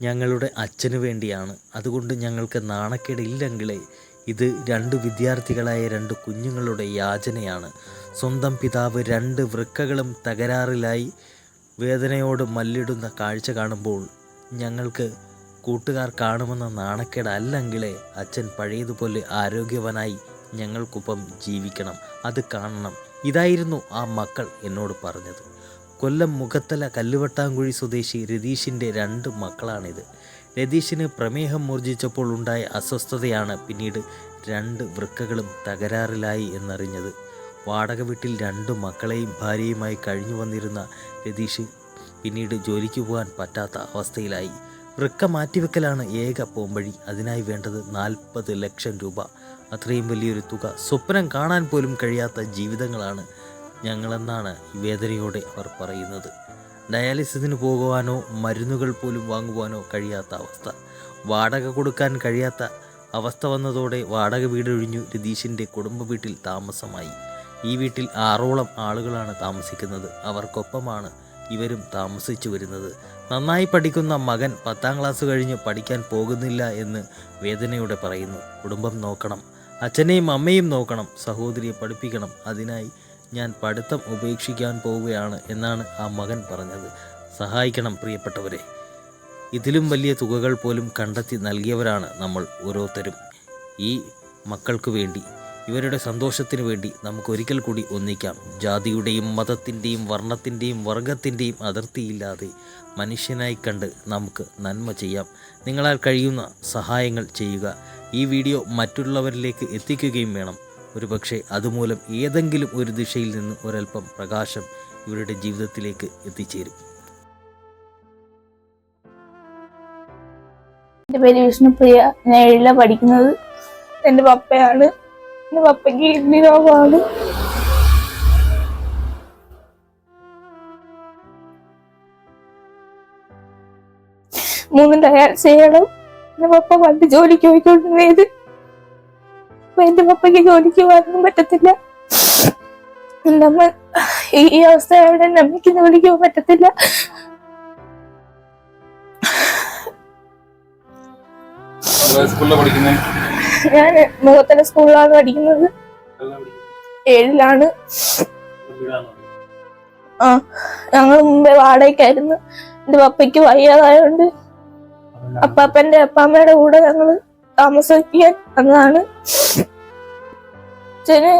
ഞങ്ങളുടെ അച്ഛന് വേണ്ടിയാണ്. അതുകൊണ്ട് ഞങ്ങൾക്ക് നാണക്കേടില്ലെങ്കിലേ ഇത് രണ്ട് വിദ്യാർത്ഥികളായ രണ്ട് കുഞ്ഞുങ്ങളുടെ യാചനയാണ്. സ്വന്തം പിതാവ് രണ്ട് വൃക്കകളും തകരാറിലായി വേദനയോട് മല്ലിടുന്ന കാഴ്ച കാണുമ്പോൾ ഞങ്ങൾക്ക് കൂട്ടുകാർ കാണുമെന്ന നാണക്കേടല്ലെങ്കിലേ അച്ഛൻ പഴയതുപോലെ ആരോഗ്യവനായി ഞങ്ങൾക്കൊപ്പം ജീവിക്കണം. അത് കാണണം. ഇതായിരുന്നു ആ മക്കൾ എന്നോട് പറഞ്ഞത്. കൊല്ലം മുഖത്തല കല്ലുവട്ടാങ്കുഴി സ്വദേശി രതീഷിന്റെ രണ്ട് മക്കളാണിത്. രതീഷിന് പ്രമേഹം മൂർജിച്ചപ്പോൾ ഉണ്ടായ അസ്വസ്ഥതയാണ് പിന്നീട് രണ്ട് വൃക്കകളും തകരാറിലായി എന്നറിഞ്ഞത്. വാടക വീട്ടിൽ രണ്ട് മക്കളെയും ഭാര്യയുമായി കഴിഞ്ഞു വന്നിരുന്ന രതീഷ് പിന്നീട് ജോലിക്ക് പോകാൻ പറ്റാത്ത അവസ്ഥയിലായി. വൃക്ക മാറ്റിവെക്കലാണ് ഏക പോംവഴി. അതിനായി വേണ്ടത് നാൽപ്പത് ലക്ഷം രൂപ. അത്രയും വലിയൊരു തുക സ്വപ്നം കാണാൻ പോലും കഴിയാത്ത ജീവിതങ്ങളാണ് ഞങ്ങളെന്നാണ് വേദനയോടെ അവർ പറയുന്നത്. ഡയാലിസിസിന് പോകുവാനോ മരുന്നുകൾ പോലും വാങ്ങുവാനോ കഴിയാത്ത അവസ്ഥ. വാടക കൊടുക്കാൻ കഴിയാത്ത അവസ്ഥ വന്നതോടെ വാടക വീടൊഴിഞ്ഞു രതീഷിന്റെ കുടുംബ വീട്ടിൽ താമസമായി. ഈ വീട്ടിൽ ആറോളം ആളുകളാണ് താമസിക്കുന്നത്. അവർക്കൊപ്പമാണ് ഇവരും താമസിച്ചു വരുന്നത്. നന്നായി പഠിക്കുന്ന മകൻ പത്താം ക്ലാസ് കഴിഞ്ഞ് പഠിക്കാൻ പോകുന്നില്ല എന്ന് വേദനയോടെ പറയുന്നു. കുടുംബം നോക്കണം. അച്ഛനെയും അമ്മയും നോക്കണം. സഹോദരിയെ പഠിപ്പിക്കണം. അതിനായി ഞാൻ പഠിത്തം ഉപേക്ഷിക്കാൻ പോവുകയാണ് എന്നാണ് ആ മകൻ പറഞ്ഞത്. സഹായിക്കണം പ്രിയപ്പെട്ടവരെ. ഇതിലും വലിയ തുകകൾ പോലും കണ്ടെത്തി നൽകിയവരാണ് നമ്മൾ ഓരോരുത്തരും. ഈ മക്കൾക്ക് വേണ്ടി ഇവരുടെ സന്തോഷത്തിനു വേണ്ടി നമുക്ക് ഒരിക്കൽ കൂടി ഒന്നിക്കാം. ജാതിയുടെയും മതത്തിന്റെയും വർണത്തിന്റെയും വർഗത്തിന്റെയും അതിർത്തിയില്ലാതെ മനുഷ്യനായി കണ്ട് നമുക്ക് നന്മ ചെയ്യാം. നിങ്ങളാൽ കഴിയുന്ന സഹായങ്ങൾ ചെയ്യുക. ഈ വീഡിയോ മറ്റുള്ളവരിലേക്ക് എത്തിക്കുകയും വേണം. ഒരുപക്ഷെ അതുമൂലം ഏതെങ്കിലും ഒരു ദിശയിൽ നിന്ന് ഒരൽപ്പം പ്രകാശം ഇവരുടെ ജീവിതത്തിലേക്ക് എത്തിച്ചേരും. എന്റെ പേര് വിഷ്ണുപ്രിയ. ഞാൻ എഴുതാൻ പഠിക്കുന്നത്. എന്റെ പപ്പയാണ്. എന്റെ പപ്പയ്ക്ക് കിഡ്നി രോഗമാണ്. മൂന്ന് ഡയാലിസ് ചെയ്യണം എന്റെ പപ്പ പണ്ട് ജോലിക്ക് പോയിക്കൊണ്ടിരുന്നത്. എന്റെ പപ്പയ്ക്ക് ജോലിക്ക് പോകാനൊന്നും പറ്റത്തില്ല. എന്റെ അമ്മ ഈ ഈ അവിടെ എന്റെ അമ്മയ്ക്ക് ജോലിക്ക് പോകാൻ പറ്റത്തില്ല. ഞാൻ മുഖത്തല സ്കൂളിലാണ് പഠിക്കുന്നത്. ഏഴിലാണ്. ആ ഞങ്ങൾ മുമ്പേ വാടകയ്ക്കായിരുന്നു. എന്റെ പപ്പയ്ക്ക് വയ്യാതായോണ്ട് അപ്പാപ്പന്റെ അപ്പാമ്മയുടെ കൂടെ ഞങ്ങൾ താമസിക്കാൻ വന്നതാണ്. അച്ഛന്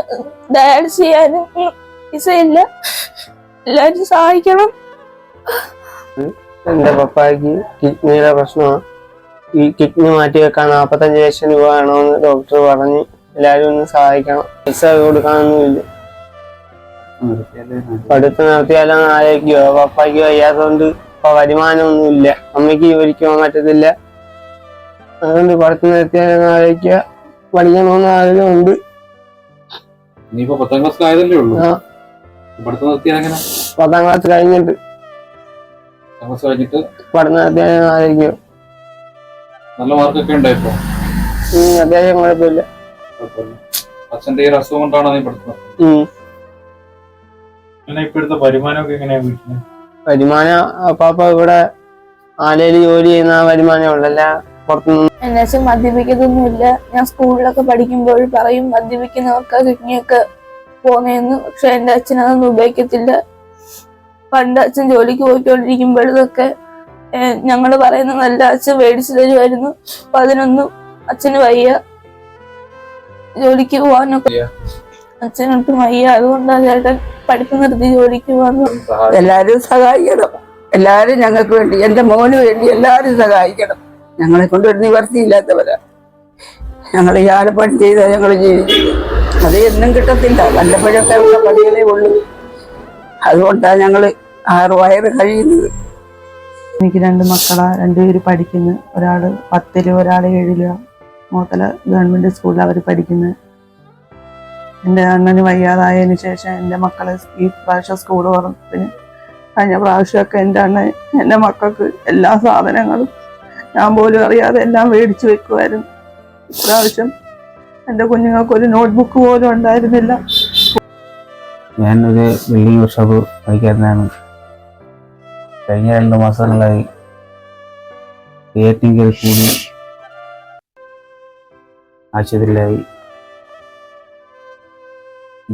ഡയാലിസ് ചെയ്യാനും പൈസ ഇല്ല. എല്ലാരും സഹായിക്കണം. എന്റെ പപ്പായ്ക്ക് കിഡ്നിയുടെ പ്രശ്നമാണ്. ഈ കിഡ്നി മാറ്റി വെക്കാൻ നാപ്പത്തഞ്ച് ലക്ഷം രൂപ വേണമെന്ന് ഡോക്ടർ പറഞ്ഞ് എല്ലാരും ഒന്ന് സഹായിക്കണം. പൈസ കൊടുക്കാനൊന്നുമില്ല. പഠിത്തം നടത്തിയാലെന്ന് ആലോചിക്കുക പപ്പായ്ക്ക് വയ്യാത്തതുകൊണ്ട് ഇപ്പൊ വരുമാനമൊന്നുമില്ല. അമ്മയ്ക്ക് ജോലിക്ക് പോകാൻ പറ്റത്തില്ല. അതുകൊണ്ട് പഠിത്തം നിർത്തിയാലെന്ന് ആലോചിക്കുക പഠിക്കണമെന്ന് ആഗ്രഹമുണ്ട്. നീയിപ്പോ പത്താം ക്ലാസ്സിലായതല്ലേ ഉള്ളൂ. പഠിത്തം നിർത്തിയാൽ എങ്ങനെ? പത്താം ക്ലാസ് കഴിഞ്ഞിട്ട്. പത്താം ക്ലാസ് കഴിഞ്ഞിട്ട് പഠിത്തം നിർത്തിയാലെന്ന് ആലോചിക്കുക നല്ല മാർക്കൊക്കെ ഉണ്ടായിപ്പോ അത്യാവശ്യം കുഴപ്പമില്ല. അച്ഛന്റെ ഈ ഒരു അസുഖം കൊണ്ടാണോ നീ പഠിത്തം ഇപ്പോഴത്തെ വരുമാനമൊക്കെ എങ്ങനെയാ വീട്ടിൽ? വരുമാനം പാപ്പ ഇവിടെ ആലയിൽ ജോലി ചെയ്യുന്ന വരുമാനം ഉള്ളല്ല എന്നെ അച്ഛൻ മദ്യപിക്കത്തൊന്നുമില്ല ഞാൻ സ്കൂളിലൊക്കെ പഠിക്കുമ്പോൾ പറയും മദ്യപിക്കുന്നവർക്ക് കിഡ്നിയൊക്കെ പോന്നേന്ന്. പക്ഷെ എന്റെ അച്ഛൻ അതൊന്നും ഉപയോഗിക്കത്തില്ല. പണ്ട് അച്ഛൻ ജോലിക്ക് പോയിക്കൊണ്ടിരിക്കുമ്പോഴതൊക്കെ ഞങ്ങൾ പറയുന്ന നല്ല അച്ഛൻ മേടിച്ചു തരുമായിരുന്നു. അപ്പൊ അതിനൊന്നും അച്ഛന് വയ്യ. ജോലിക്ക് പോകാനൊക്കെ അച്ഛനൊട്ടും വയ്യ. അതുകൊണ്ടാണ് ചേട്ടൻ പഠിപ്പ് നിർത്തി ജോലിക്ക് പോകാൻ എല്ലാരും സഹായിക്കണം. എല്ലാരും ഞങ്ങൾക്ക് വേണ്ടി എന്റെ മോന് വേണ്ടി എല്ലാരും സഹായിക്കണം. ഞങ്ങളെ കൊണ്ട് ഒരു നിവർത്തിയില്ലാത്തവരാ ഞങ്ങൾ യാലപ്പണി ചെയ്ത ഞങ്ങൾ ജീവിക്കും. അത് എന്നും കിട്ടത്തില്ല. വല്ലപ്പോഴൊക്കെ ഉള്ള പണികളേ ഉള്ളൂ. അതുകൊണ്ടാണ് ഞങ്ങൾ ആറ് വയറ് കഴിയുന്നത്. എനിക്ക് രണ്ട് മക്കളാ രണ്ടുപേര് പഠിക്കുന്നു. ഒരാൾ പത്തിൽ ഒരാൾ ഏഴിൽ. മോത്തല ഗവൺമെന്റ് സ്കൂളിൽ അവർ പഠിക്കുന്നു. എന്റെ അണ്ണന് വയ്യാതായതിനു ശേഷം എന്റെ മക്കളെ ഈ പ്രാവശ്യം സ്കൂൾ തുറന്നതിന് കഴിഞ്ഞ പ്രാവശ്യമൊക്കെ എന്റെ അണ്ണൻ എന്റെ മക്കൾക്ക് എല്ലാ സാധനങ്ങളും ഞാൻ പോലും അറിയാതെ എല്ലാം മേടിച്ചു വെക്കുമായിരുന്നു ഇപ്രാവശ്യം എന്റെ കുഞ്ഞുങ്ങൾക്ക് ഒരു നോട്ട്ബുക്ക് പോലും ഉണ്ടായിരുന്നില്ല. ഞാനൊരു ബിൽഡിംഗ് വർക്ക്ഷോപ്പ് വഹിക്കാരനാണ് കഴിഞ്ഞ രണ്ട് മാസങ്ങളായി ക്രിയേറ്റിംഗ് കൂടി ആശുപത്രിയിലായി.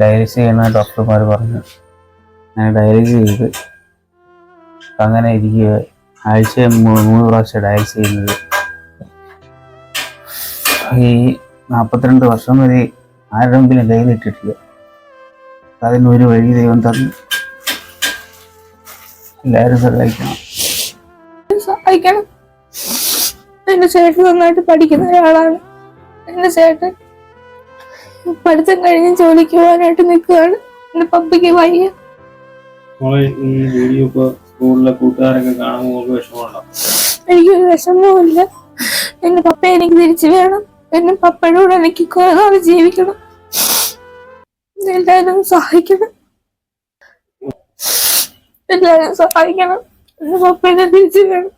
ഡയാലിസിസ് ചെയ്യുന്ന ഡോക്ടർമാർ പറഞ്ഞു. ഞാൻ ഡയാലിസിസ് ചെയ്ത് അങ്ങനെ ഇരിക്കുക ആഴ്ച മൂന്ന് പ്രാവശ്യം ഡയൽസ് ചെയ്യുന്നത്. ഈ നാൽപ്പത്തിരണ്ട് വർഷം വരെ ആരുടെ മുമ്പിലും കയ്യിലിട്ടിട്ടില്ല അതിനൊരു വഴി ദൈവം തന്നു. എല്ലാവരും സഹായിക്കണം. സഹായിക്കണം. എന്റെ ചേട്ടൻ നന്നായിട്ട് പഠിക്കുന്ന ഒരാളാണ്. എന്റെ ചേട്ടൻ പഠിത്തം കഴിഞ്ഞ് ജോലിക്ക് പോകാനായിട്ട് നിൽക്കുകയാണ്. എന്റെ പപ്പയ്ക്ക് വയ്യ. വീഡിയോ ഇപ്പൊ സ്കൂളിലെ കൂട്ടുകാരൊക്കെ കാണുമ്പോൾ നമുക്ക് വിഷമമുണ്ടോ? എനിക്കൊരു വിഷമവുമില്ല. എന്റെ പപ്പ എനിക്ക് തിരിച്ചു വേണം. എന്നെ പപ്പയുടെ എനിക്ക് കുറെ ജീവിക്കണം. എല്ലാവരും സഹായിക്കണം. എല്ലാവരും സഹായിക്കണം. എന്റെ പപ്പേനെ തിരിച്ചു വേണം.